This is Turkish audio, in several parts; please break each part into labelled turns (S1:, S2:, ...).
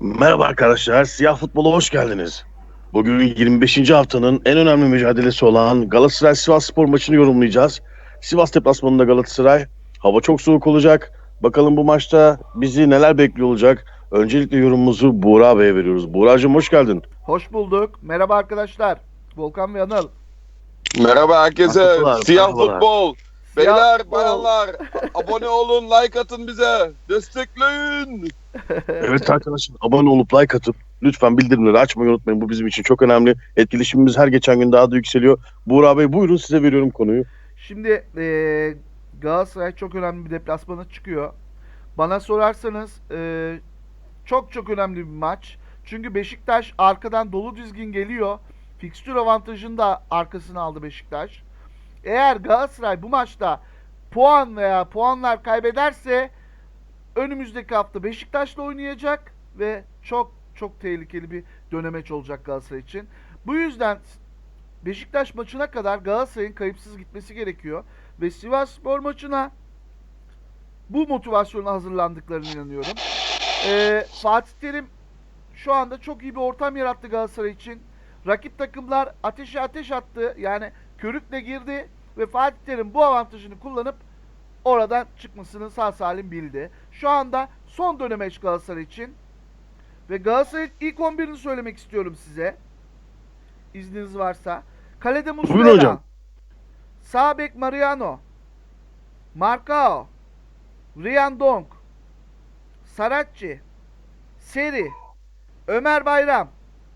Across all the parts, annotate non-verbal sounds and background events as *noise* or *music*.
S1: Merhaba arkadaşlar, Siyah Futbol'a hoş geldiniz. Bugün 25. haftanın en önemli mücadelesi olan Galatasaray Sivas Spor maçını yorumlayacağız. Sivas deplasmanında Galatasaray. Hava çok soğuk olacak. Bakalım bu maçta bizi neler bekliyor olacak. Öncelikle yorumumuzu Buğra Bey'e veriyoruz. Buğra'cığım hoş geldin.
S2: Hoş bulduk. Merhaba arkadaşlar. Volkan ve Anıl.
S3: Merhaba herkese.
S1: Merhabalar,
S3: Siyah
S1: merhabalar.
S3: futbol. Beyler,
S2: futbol.
S3: bayanlar abone olun, like atın bize. Destekleyin.
S1: Evet arkadaşlar abone olup like atıp lütfen bildirimleri açmayı unutmayın. Bu bizim için çok önemli. Etkileşimimiz her geçen gün daha da yükseliyor. Buğra Bey buyurun size veriyorum konuyu.
S2: Şimdi eee, Galatasaray çok önemli bir deplasmana çıkıyor. Bana sorarsanız eee, çok çok önemli bir maç. Çünkü Beşiktaş arkadan dolu dizgin geliyor. Fikstür avantajını da arkasına aldı Beşiktaş. Eğer Galatasaray bu maçta puan veya puanlar kaybederse önümüzdeki hafta Beşiktaş'la oynayacak ve çok çok tehlikeli bir dönemeç olacak Galatasaray için. Bu yüzden Beşiktaş maçına kadar Galatasaray'ın kayıpsız gitmesi gerekiyor. Ve Sivas Spor maçına bu motivasyonla hazırlandıklarına inanıyorum. Ee, Fatih Terim şu anda çok iyi bir ortam yarattı Galatasaray için. Rakip takımlar ateşe ateş attı. Yani körükle girdi ve Fatih Terim bu avantajını kullanıp oradan çıkmasını sağ salim bildi. Şu anda son dönemeç Galatasaray için. Ve Galatasaray'ın ilk 11'ini söylemek istiyorum size. İzniniz varsa. Kalede Muslera. Sağ bek Mariano. Marcao. Rian Dong. Saratçı. Seri. Ömer Bayram.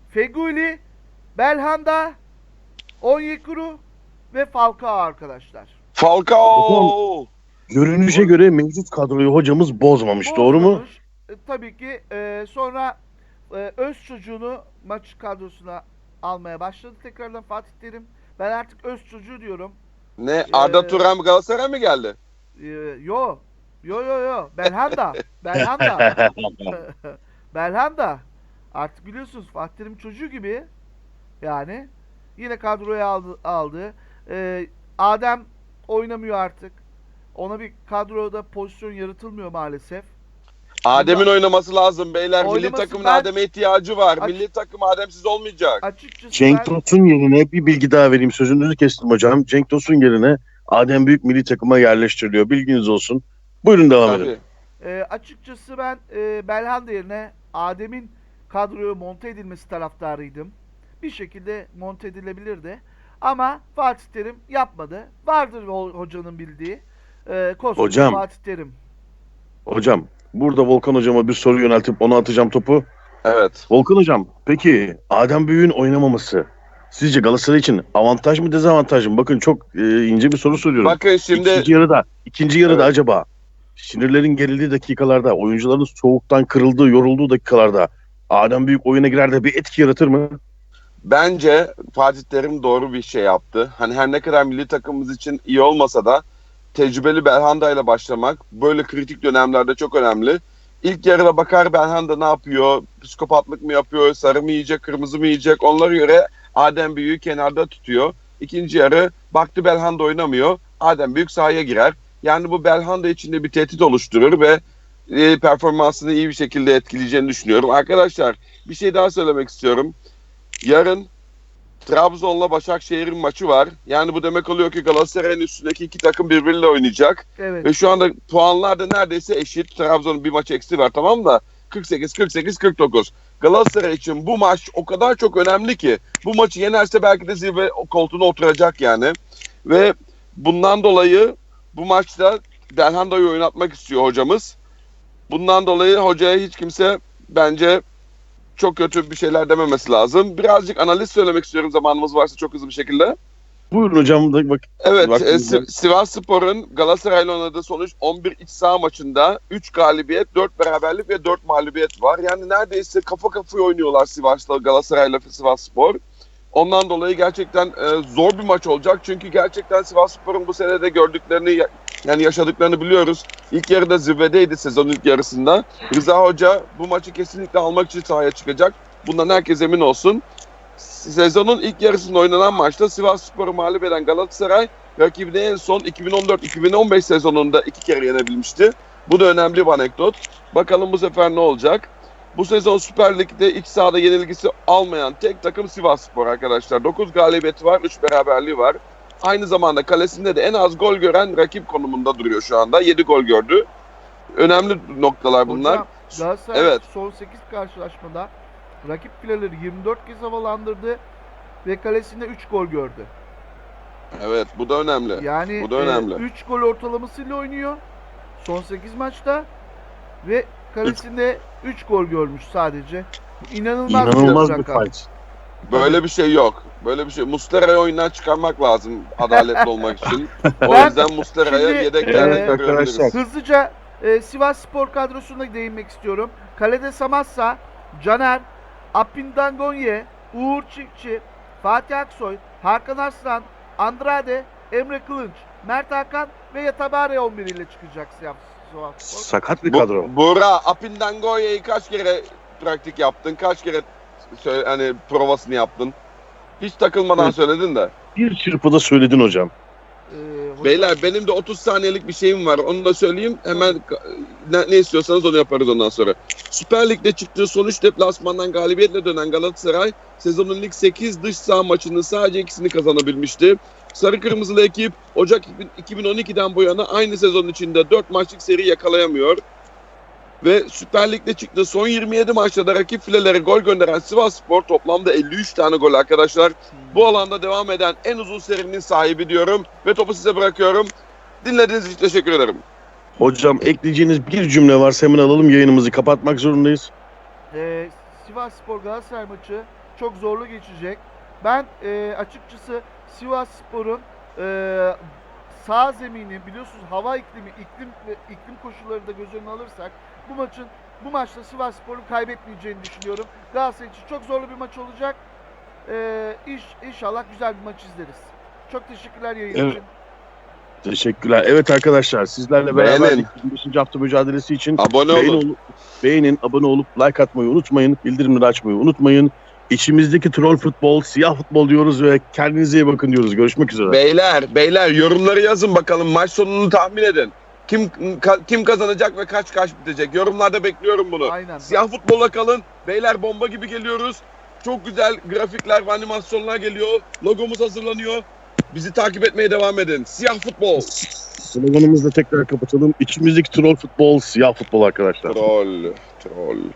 S2: Feguli. Belhanda. Onyekuru ve Falcao arkadaşlar.
S3: Falcao.
S1: Görünüşe göre mevcut kadroyu hocamız bozmamış doğru mu?
S2: Bozmamış. E, tabii ki e, sonra e, öz çocuğunu maç kadrosuna almaya başladı tekrardan Fatih Terim. Ben artık öz çocuğu diyorum.
S3: Ne? Arda
S2: Ee,
S3: Turan Galatasaray mı geldi?
S2: E, yo. Yo yo yo. Belhanda. Belhanda. *laughs* Belhanda. Artık biliyorsunuz Fatih Terim çocuğu gibi. Yani yine kadroya aldı. aldı. E, Adem oynamıyor artık. Ona bir kadroda pozisyon yaratılmıyor maalesef.
S3: Adem'in oynaması lazım beyler. Milli
S2: Oynaması
S3: takımın
S2: ben-
S3: Adem'e ihtiyacı var.
S2: Aç-
S3: Milli takım Ademsiz olmayacak.
S2: Açıkçası
S1: Cenk
S2: ben-
S1: Tosun yerine bir bilgi daha vereyim. Sözünüzü kestim hocam. Cenk Tosun yerine Adem Büyük milli takıma yerleştiriliyor. Bilginiz olsun. Buyurun devam edin.
S3: Tabii.
S2: E, açıkçası ben e, Belhanda yerine Adem'in kadroya monte edilmesi taraftarıydım. Bir şekilde monte edilebilirdi. Ama Fatih Terim yapmadı. Vardır o hocanın bildiği. E, koskoca
S1: Hocam.
S2: Fatih Terim.
S1: Hocam burada Volkan hocama bir soru yöneltip ona atacağım topu.
S3: Evet.
S1: Volkan hocam peki Adem Büyük'ün oynamaması sizce Galatasaray için avantaj mı dezavantaj mı? Bakın çok e, ince bir soru soruyorum.
S3: Bakın şimdi
S1: İkinci yarıda, ikinci yarıda
S3: Evet.
S1: acaba sinirlerin gerildiği dakikalarda, oyuncuların soğuktan kırıldığı, yorulduğu dakikalarda Adem Büyük oyuna girer de bir etki yaratır mı?
S3: Bence Fatih Terim doğru bir şey yaptı. Hani her ne kadar milli takımımız için iyi olmasa da tecrübeli Belhanda ile başlamak böyle kritik dönemlerde çok önemli. İlk yarıda bakar Belhanda ne yapıyor, psikopatlık mı yapıyor, sarı mı yiyecek, kırmızı mı yiyecek onlara göre Adem Büyük'ü kenarda tutuyor. İkinci yarı baktı Belhanda oynamıyor, Adem Büyük sahaya girer. Yani bu Belhanda için de bir tehdit oluşturur ve e, performansını iyi bir şekilde etkileyeceğini düşünüyorum. Arkadaşlar bir şey daha söylemek istiyorum. Yarın Trabzon'la Başakşehir'in maçı var. Yani bu demek oluyor ki Galatasaray'ın üstündeki iki takım birbiriyle oynayacak.
S2: Evet.
S3: Ve şu anda puanlar da neredeyse eşit. Trabzon'un bir maç eksi var tamam da 48 48 49. Galatasaray için bu maç o kadar çok önemli ki bu maçı yenerse belki de zirve koltuğuna oturacak yani. Ve bundan dolayı bu maçta Delhanda'yı oynatmak istiyor hocamız. Bundan dolayı hocaya hiç kimse bence çok kötü bir şeyler dememesi lazım. Birazcık analiz söylemek istiyorum zamanımız varsa çok hızlı bir şekilde.
S1: Buyurun hocam da bak
S3: Evet, e. Si- Sivas Spor'un Galatasaray'la oynadığı sonuç 11 iç saha maçında 3 galibiyet, 4 beraberlik ve 4 mağlubiyet var. Yani neredeyse kafa kafaya oynuyorlar Sivas'la Galatasaray'la Sivas Spor. Ondan dolayı gerçekten e, zor bir maç olacak. Çünkü gerçekten Sivas Spor'un bu senede gördüklerini yani yaşadıklarını biliyoruz. İlk yarıda zirvedeydi sezonun ilk yarısında. Rıza Hoca bu maçı kesinlikle almak için sahaya çıkacak. Bundan herkes emin olsun. Sezonun ilk yarısında oynanan maçta Sivas Spor'u mağlup eden Galatasaray rakibini en son 2014-2015 sezonunda iki kere yenebilmişti. Bu da önemli bir anekdot. Bakalım bu sefer ne olacak? Bu sezon Süper Lig'de iç sahada yenilgisi almayan tek takım Sivas Spor arkadaşlar. 9 galibiyeti var, 3 beraberliği var. Aynı zamanda kalesinde de en az gol gören rakip konumunda duruyor şu anda. 7 gol gördü. Önemli noktalar bunlar.
S2: Hocam Galatasaray
S3: Evet.
S2: son 8 karşılaşmada rakip fileleri 24 kez havalandırdı ve kalesinde 3 gol gördü.
S3: Evet bu da önemli.
S2: Yani
S3: Bu da önemli.
S2: 3 gol ortalamasıyla oynuyor son 8 maçta ve kalesinde 3 gol görmüş sadece. İnanılmaz,
S1: İnanılmaz bir fight.
S3: Böyle bir şey yok. Böyle bir şey. Mustera'yı oyundan çıkarmak lazım adaletli olmak için. *laughs* O
S2: Ben
S3: yüzden Mustera'yı
S2: şimdi,
S3: yedeklerde
S2: e,
S1: arkadaşlar.
S2: Hızlıca e, Sivas Spor kadrosuna değinmek istiyorum. Kalede Samassa, Caner, Apindangonye, Uğur Çiftçi, Fatih Aksoy, Hakan Arslan, Andrade, Emre Kılınç, Mert Hakan ve Yatabare 11 ile çıkacak Sivas Spor.
S1: Sakat bir
S3: Bu,
S1: kadro.
S3: Buğra, Apindangoya'yı kaç kere praktik yaptın? Kaç kere söyle, hani provasını yaptın? Hiç takılmadan
S1: Evet.
S3: söyledin de.
S1: Bir çırpıda söyledin hocam.
S2: Ee, hocam-
S3: Beyler benim de 30 saniyelik bir şeyim var. Onu da söyleyeyim. Hemen ne, ne istiyorsanız onu yaparız ondan sonra. Süper Lig'de çıktığı sonuç deplasmandan galibiyetle dönen Galatasaray sezonun lig 8 dış saha maçının sadece ikisini kazanabilmişti. Sarı Kırmızılı ekip Ocak 2012'den bu yana aynı sezon içinde 4 maçlık seri yakalayamıyor. Ve Süper Lig'de çıktığı son 27 maçta da rakip filelere gol gönderen Sivas Spor toplamda 53 tane gol arkadaşlar. Bu alanda devam eden en uzun serinin sahibi diyorum ve topu size bırakıyorum. Dinlediğiniz için teşekkür ederim.
S1: Hocam ekleyeceğiniz bir cümle varsa hemen alalım yayınımızı kapatmak zorundayız.
S2: Ee, Sivas Spor Galatasaray maçı çok zorlu geçecek. Ben e, açıkçası Sivas Spor'un e, sağ zemini biliyorsunuz hava iklimi, iklim iklim koşulları da göz önüne alırsak bu maçın bu maçta Sivas Spor'un kaybetmeyeceğini düşünüyorum. Galatasaray için çok zorlu bir maç olacak. Ee, iş, inşallah güzel bir maç izleriz. Çok teşekkürler yayın
S1: Evet.
S2: için.
S1: Teşekkürler. Evet arkadaşlar sizlerle beraber
S3: Beğenin.
S1: 25. hafta mücadelesi için
S3: Abone
S1: beğeni
S3: olun.
S1: olup- beğenin, abone olup like atmayı unutmayın. Bildirimleri açmayı unutmayın. İçimizdeki troll futbol, siyah futbol diyoruz ve kendinize iyi bakın diyoruz. Görüşmek üzere.
S3: Beyler, beyler yorumları yazın bakalım. Maç sonunu tahmin edin. Kim ka- kim kazanacak ve kaç kaç bitecek? Yorumlarda bekliyorum bunu.
S2: Aynen.
S3: Siyah futbola kalın. Beyler bomba gibi geliyoruz. Çok güzel grafikler ve animasyonlar geliyor. Logomuz hazırlanıyor. Bizi takip etmeye devam edin. Siyah futbol.
S1: Sloganımızla tekrar kapatalım. İçimizdeki troll futbol, siyah futbol arkadaşlar.
S3: Troll. Troll.